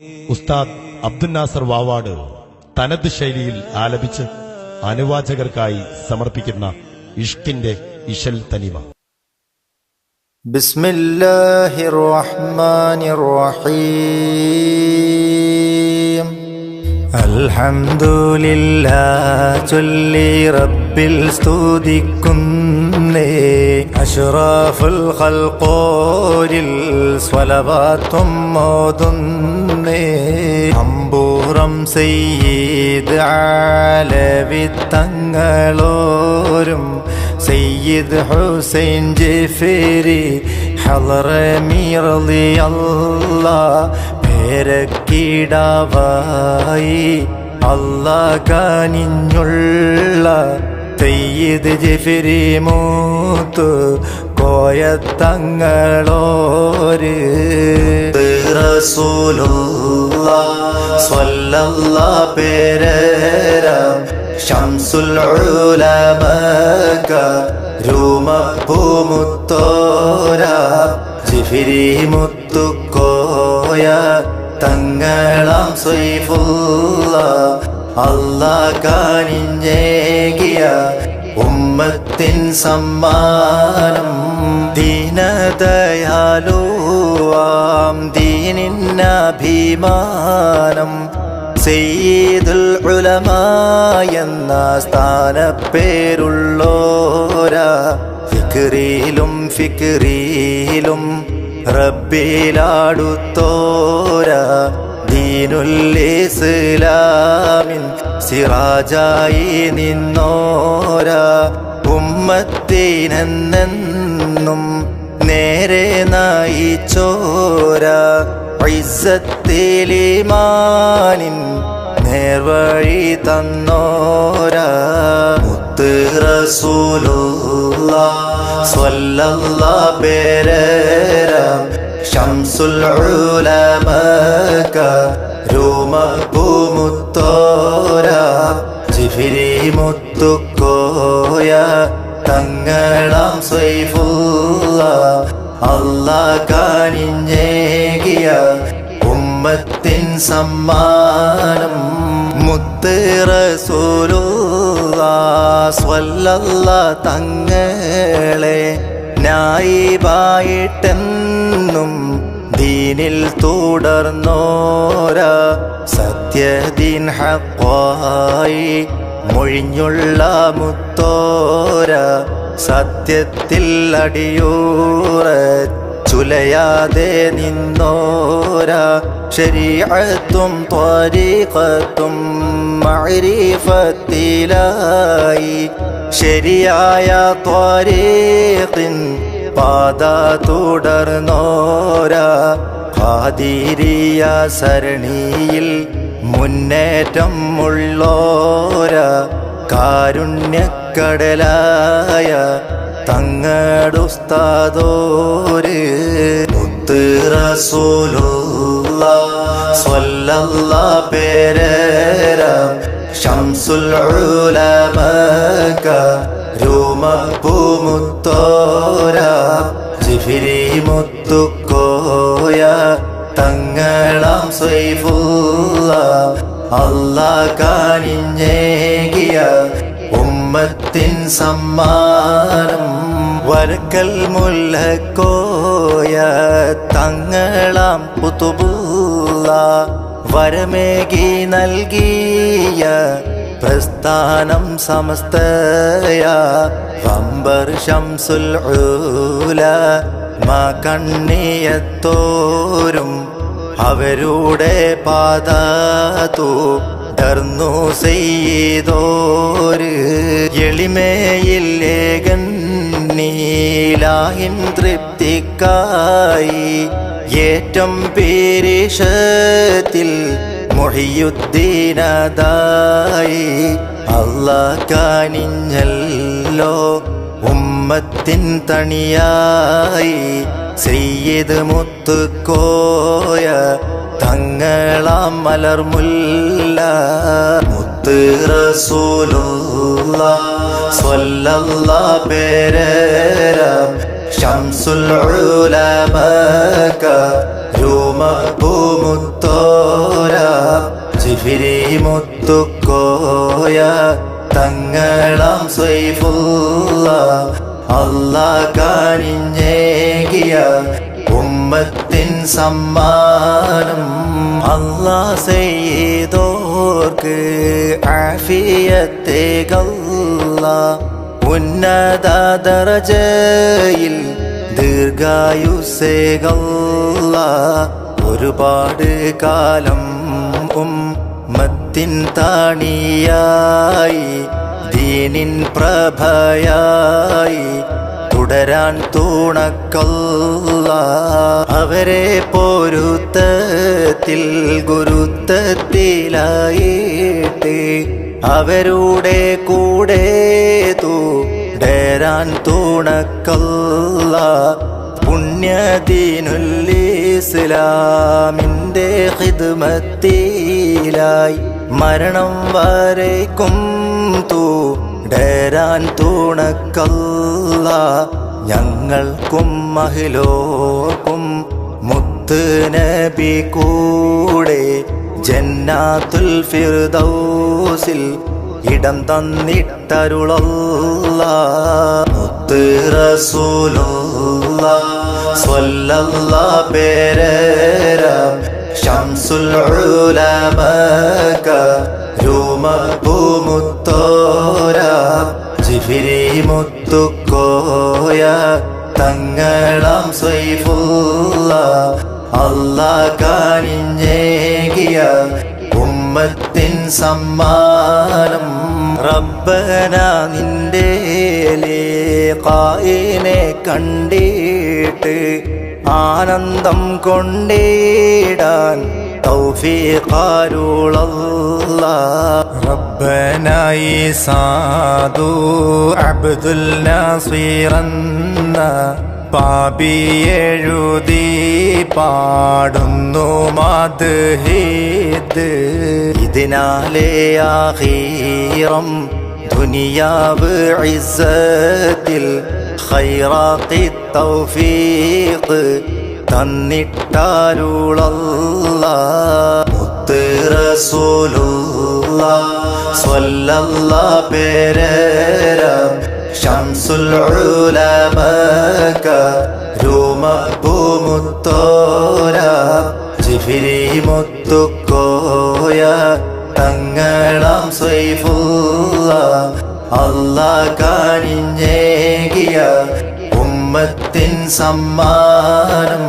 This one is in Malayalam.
ഉസ്താദ് അബ്ദുൽ നാസർ വാവാട് തനത് ശൈലിയിൽ ആലപിച്ച് അനുവാചകർക്കായി സമർപ്പിക്കുന്ന ഇഷ്കിന്റെ ഇഷൽ തനിമ. അൽഹന്ദുലില്ലാ റഹീം അൽഹംദുലില്ലാ ചൊല്ലി റബ്ബിൽ സ്തുതിക്കുന്നേ. അഷ്റഫുൽ ഖൽഖോരിൽ സ്വലവാത്തും മോതുന്നേ അമ്പൂറം സയ്യിദ് ആലവിത്തങ്ങളോരും സയ്യിദ് ഹുസൈൻ ജിഫിരി ഹലറമി റളിയല്ലാ പേരക്കിടാവായി അല്ലാ കാനിഞ്ഞുള്ള സയ്യിദ് ജിഫിരി മൂത്തു കോയത്തങ്ങളോര് പേരരാം. ഷംസുൽ ഉലമക രൂമപ്പൂമുത്തോര ജിഫിരി മുത്തുക്കോയ തങ്ങളാം സ്വൈഫുള്ള അല്ലാ കാനിഞ്ഞേകിയ ഉമ്മത്തിൻ സമ്മാനം ദീനദയാലുവാം ദീനിന്നഭിമാനം. സെയ്തുൽ ഉലമായെന്ന സ്ഥാനപ്പേരുള്ളോരാ. ഫിക്രിയിലും ഫിക്രിയിലും റബ്ബിലാടുത്തോരാ. ദീനുല്ലിസ്ലാമിൻ സിറാജായി നിന്നോരാ ഉമ്മത്തിനെന്നെന്നും നേരെ നയിച്ചോര പൈസത്തിലിമാനിൻ നേർവഴി തന്നോര മുത്ത് സ്വല്ലല്ലാ പേരരാം. ഉലമക രൂമപ്പൂമുത്തോര ജിഫിരി മുത്തുക്കോയ തങ്ങളാം സ്വൈഫുള്ള അല്ലാ കാണിഞ്ഞേകിയ ഉമ്മത്തിൻ സമ്മാനം മുത്ത് റസൂലുള്ള സ്വല്ലല്ല തങ്ങളെ നായിബായിട്ടെന്നും ദീനിൽ തുടർന്നോരാ സത്യദീൻ ഹക്കായി മൊഴിഞ്ഞുള്ള മുത്തോര സത്യത്തിൽ അടിയൂറ ചുലയാതെ നിന്നോര ശരീഅത്തും ത്വരീഖത്തും മഅരിഫത്തിലായി ശരിയായ ത്വരീഖിൻ പാത തുടർന്നോര ഖാദിരിയ സരണിയിൽ മുന്നേറ്റം ഉള്ളോര കാരുണ്യക്കടലായ തങ്ങടുസ്താദോര് സ്വല്ലല്ലാ പേരരാം ഷംസുൽ രൂമ രൂമപ്പൂമുത്തോര മുത്തുക്കോയ തങ്ങളാം സ്വൈഫുള്ള അല്ലാ കാനിഞ്ഞേകിയ ഉമ്മത്തിൻ സമ്മാനം വരക്കൽ മുല്ലക്കോയ തങ്ങളാം പുതുപുള്ള വരമേകി നൽകിയ പ്രസ്ഥാനം സമസ്തയ. വമ്പർ ഷംസുൽ ഊല മാ കണ്ണിയത്തോരും അവരുടെ പാതാതു ടർന്നു ചെയ്തോര് എളിമയില്ലേകൻ നീലാഹിൻ തൃപ്തിക്കായി. ഏറ്റം പേരിഷത്തിൽ മൊഴിയുദ്ദീനതായി അള്ളാ കാനിഞ്ഞല്ലോ ഉമ്മത്തിൻ തണിയായി സെയ്യത് മുത്തുക്കോയ തങ്ങളാം മലർമുല്ല. മുത്ത് റസൂലുള്ള സ്വല്ലല്ലാ പേരരാം. ശംസുൽ ഉലമക രൂമപ്പൂമുത്തോര ജിഫിരി മുത്തുക്കോയ തങ്ങളാം സ്വൈഫുള്ള അല്ലാ കാണിഞ്ഞേകിയ ഉമ്മത്തിൻ സമ്മാനം അല്ലാ ചെയ്തോർക്ക് ആഫിയത്തേകല്ല ഉന്നത ദറജയിൽ ദീർഘായുസേകല്ല ഒരുപാട് കാലം ഉമ്മത്തിൻ താണിയായി ദീനിൻ പ്രഭയായി തുടരാൻ തൂണക്കൊള്ള. അവരെ പൊരുത്തത്തിൽ ഗുരുത്തത്തിലായിട്ട് അവരുടെ കൂടെ തൂടരാൻ തൂണക്കല്ല പുണ്യദീനുല്ലിസ്ലാമിന്റെ ഹിദ്മത്തിലായി മരണം വരേക്കും തൂടരാൻ തൂണക്കല്ല ഞങ്ങൾക്കും മഹിലോക്കും മുത്ത് നബി കൂടെ ജന്നാത്തുൽ ഫിർദൗസിൽ ഇടം തന്നിട്ടരുളല്ല. മുത്ത് റസൂലുള്ള സ്വല്ലല്ലാ പേരര ശംസുൽ ഉലമക രൂമ ഭൂമുത്തോര ജിഫിരി മുത്തുക്കോയ തങ്ങളാം സ്വൈഫുള്ള അല്ലാ കാണിഞ്ഞേകിയ ഉമ്മത്തിൻ സമ്മാനം റബ്ബന നിന്റെ കായിനെ കണ്ടിട്ട് ആനന്ദം കൊണ്ടേടാൻ തൗഫീഖാരുളല്ല റബ്ബനായി സാധു അബ്ദുൽ നാസീറന്ന പാപി എഴുതി പാടുന്നു മദ്ഹീദ് ഇതിനാലേ ആഹീറം ദുനിയാവ് ഇസ്സത്തിൽ ഖൈറാത്തി തൗഫീഖ് തന്നിട്ടാരുളല്ല. മുത്ത് റസൂലുള്ള സ്വല്ലല്ലാ പേരര. ശംസുൽ ഉലമക രൂമ ഭൂമുത്തോര ജിഫിരി മുത്തുക്കോയ തങ്ങളാം സ്വൈഫുള്ള അല്ലാ കാണിഞ്ഞേകിയ ഉമ്മത്തിൻ സമ്മാനം